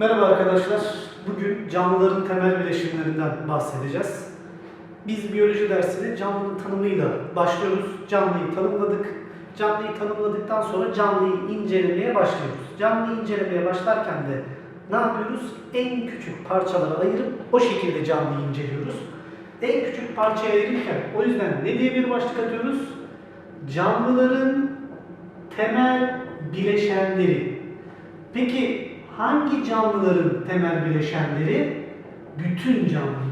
Merhaba arkadaşlar. Bugün canlıların temel bileşimlerinden bahsedeceğiz. Biz biyoloji dersine canlının tanımıyla başlıyoruz. Canlıyı tanımladık. Canlıyı tanımladıktan sonra canlıyı incelemeye başlıyoruz. Canlıyı incelemeye başlarken de ne yapıyoruz? En küçük parçalara ayırıp o şekilde canlıyı inceliyoruz. En küçük parçaya ayırırken o yüzden ne diye bir başlık atıyoruz? Canlıların temel bileşenleri. Peki hangi canlıların temel bileşenleri? Bütün canlı.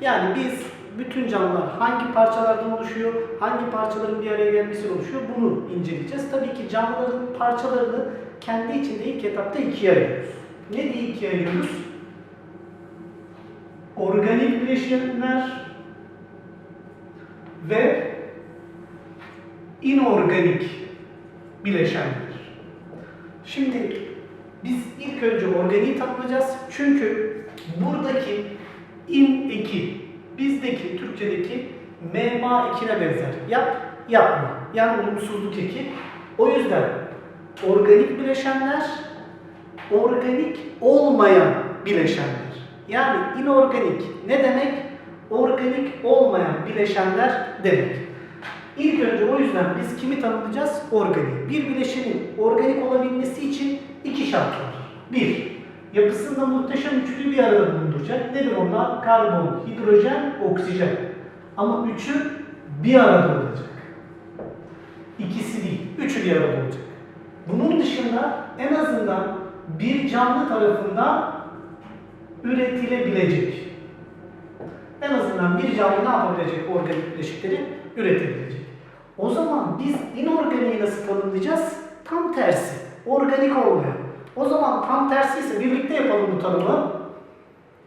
Yani biz bütün canlılar hangi parçalardan oluşuyor, hangi parçaların bir araya gelmesiyle oluşuyor bunu inceleyeceğiz. Tabii ki canlıların parçalarını kendi içinde ilk etapta ikiye ayırıyoruz. Ne diye ikiye ayırıyoruz? Organik bileşenler ve inorganik bileşenler. Şimdi biz ilk önce organiği tanımlayacağız. Çünkü buradaki in eki, bizdeki Türkçedeki mema ekine benzer. Yap, yapma. Yani olumsuzluk eki. O yüzden organik bileşenler, organik olmayan bileşenler. Yani inorganik ne demek? Organik olmayan bileşenler demek. İlk önce o yüzden biz kimi tanımlayacağız? Organik. Bir bileşenin organik olabilmesi için iki şart var. Bir, yapısında muhteşem üçlüyü bir arada bulunduracak. Nedir onlar? Karbon, hidrojen, oksijen. Ama üçü bir arada olacak. İkisi değil, üçü bir arada olacak. Bunun dışında en azından bir canlı tarafından üretilebilecek. En azından bir canlı ne yapabilecek organik bileşikleri? Üretebilecek. O zaman biz inorganiği nasıl tanımlayacağız? Tam tersi. Organik olmayan. O zaman tam tersi ise birlikte yapalım bu tanımı.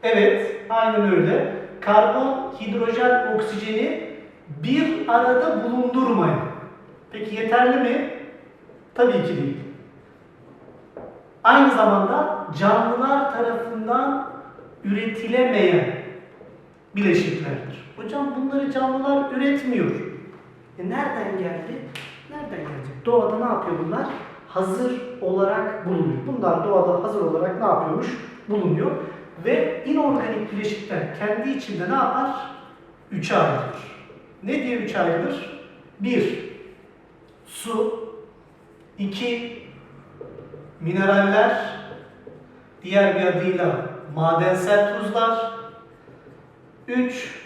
Evet, aynen öyle. Karbon, hidrojen, oksijeni bir arada bulundurmayan. Peki yeterli mi? Tabii ki değil. Aynı zamanda canlılar tarafından üretilemeyen bileşiklerdir. Hocam bunları canlılar üretmiyor. E nereden geldi? Nereden gelecek? Doğada ne yapıyor bunlar? Hazır olarak bulunuyor. Bunlar doğada hazır olarak ne yapıyormuş? Bulunuyor. Ve inorganik bileşikler kendi içinde ne yapar? Üçe ayrılır. Ne diye üçe ayrılır? Bir, su. iki mineraller. Diğer bir adıyla madensel tuzlar. 3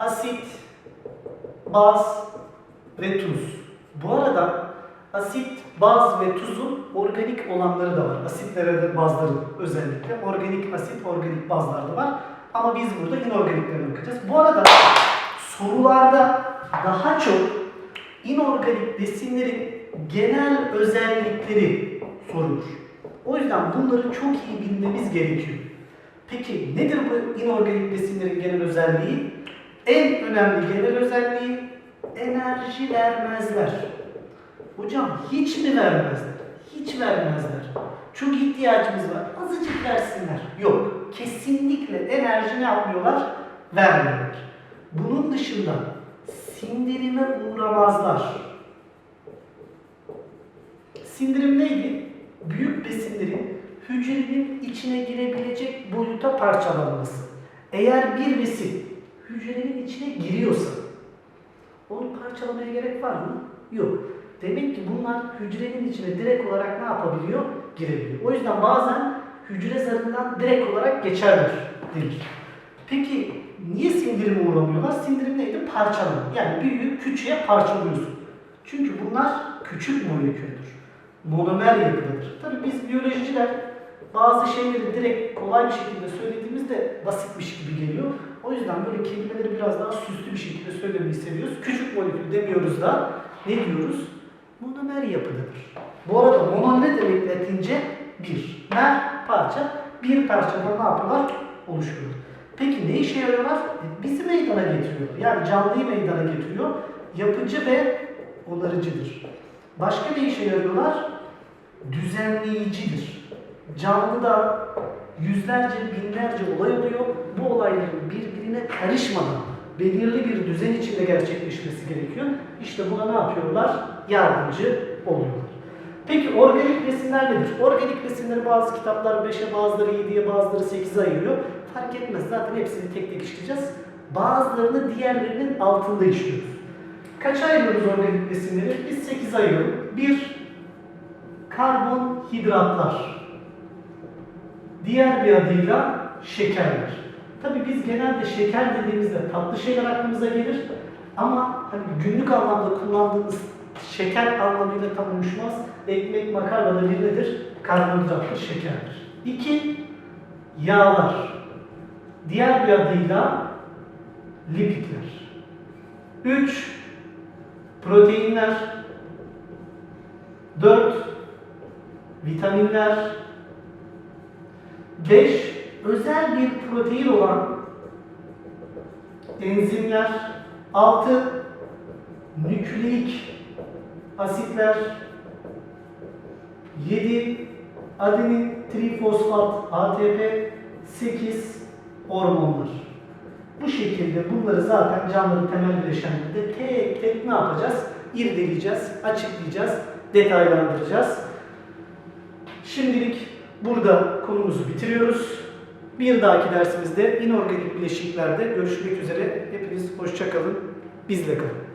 asit, baz ve tuz. Bu arada asit, baz ve tuzun organik olanları da var. Asitlere de bazların özellikle. Organik asit, organik bazlar da var. Ama biz burada inorganiklere bakacağız. Bu arada sorularda daha çok inorganik besinlerin genel özellikleri sorulur. O yüzden bunları çok iyi bilmemiz gerekiyor. Peki nedir bu inorganik besinlerin genel özelliği? En önemli genel özelliği enerji vermezler. Hocam hiç mi vermezler? Hiç vermezler. Çok ihtiyacımız var. Azıcık versinler. Yok. Kesinlikle enerji ne yapmıyorlar? Vermiyorlar. Bunun dışında sindirime uğramazlar. Sindirim neydi? Büyük besinlerin hücrenin içine girebilecek boyuta parçalanması. Eğer bir besin hücrenin içine giriyorsa onu parçalamaya gerek var mı? Yok. Demek ki bunlar hücrenin içine direkt olarak ne yapabiliyor? Girebiliyor. O yüzden bazen hücre zarından direkt olarak geçerler denir. Peki niye sindirime uğramıyorlar? Sindirim neydi? Parçalama. Yani büyüğü küçüğe parçalıyorsun. Çünkü bunlar küçük moleküldür. Monomer yapıdadır. Tabii biz biyolojiciler bazı şeyleri direkt kolay bir şekilde söylediğimizde basitmiş gibi geliyor. O yüzden böyle kelimeleri biraz daha süslü bir şekilde söylemeyi seviyoruz. Küçük molekül demiyoruz da ne diyoruz? Monomer yapıdadır. Bu arada mono ne demek latince? Bir. Mer parça. Bir parçadan ne yapıyorlar? Oluşuyor. Peki ne işe yarıyorlar? Bizi meydana getiriyor. Yani canlıyı meydana getiriyor. Yapıcı ve onarıcıdır. Başka ne işe yarıyorlar? Düzenleyicidir. Canlıda yüzlerce, binlerce olay oluyor. Bu olayların birbirine karışmadan belirli bir düzen içinde gerçekleşmesi gerekiyor. İşte buna ne yapıyorlar? Yardımcı oluyorlar. Peki organik besinler nedir? Organik besinleri bazı kitaplar 5'e, bazıları 7'ye, bazıları 8'e ayırıyor. Fark etmez. Zaten hepsini tek tek işleyeceğiz. Bazılarını diğerlerinin altında işliyoruz. Kaça ayırıyoruz organik besinleri? Biz 8'e ayırıyoruz. 1. Karbonhidratlar. Diğer bir adıyla şekerler. Tabii biz genelde şeker dediğimizde tatlı şeyler aklımıza gelir. Ama hani günlük anlamda kullandığımız şeker anlamıyla tam uyuşmaz. Ekmek, makarna da bir nedir? Karbonhidratlı şekerdir. İki, yağlar. Diğer bir adıyla lipidler. Üç, proteinler. Dört, vitaminler. 5. Özel bir protein olan enzimler. 6. Nükleik asitler. 7. Adenin trifosfat ATP. 8. Hormonlar. Bu şekilde bunları zaten canlıların temel bileşenlerinde tek tek ne yapacağız? İrdeleyeceğiz, açıklayacağız, detaylandıracağız. Şimdilik burada konumuzu bitiriyoruz. Bir dahaki dersimizde inorganik bileşiklerde görüşmek üzere. Hepiniz hoşça kalın. Bizle kalın.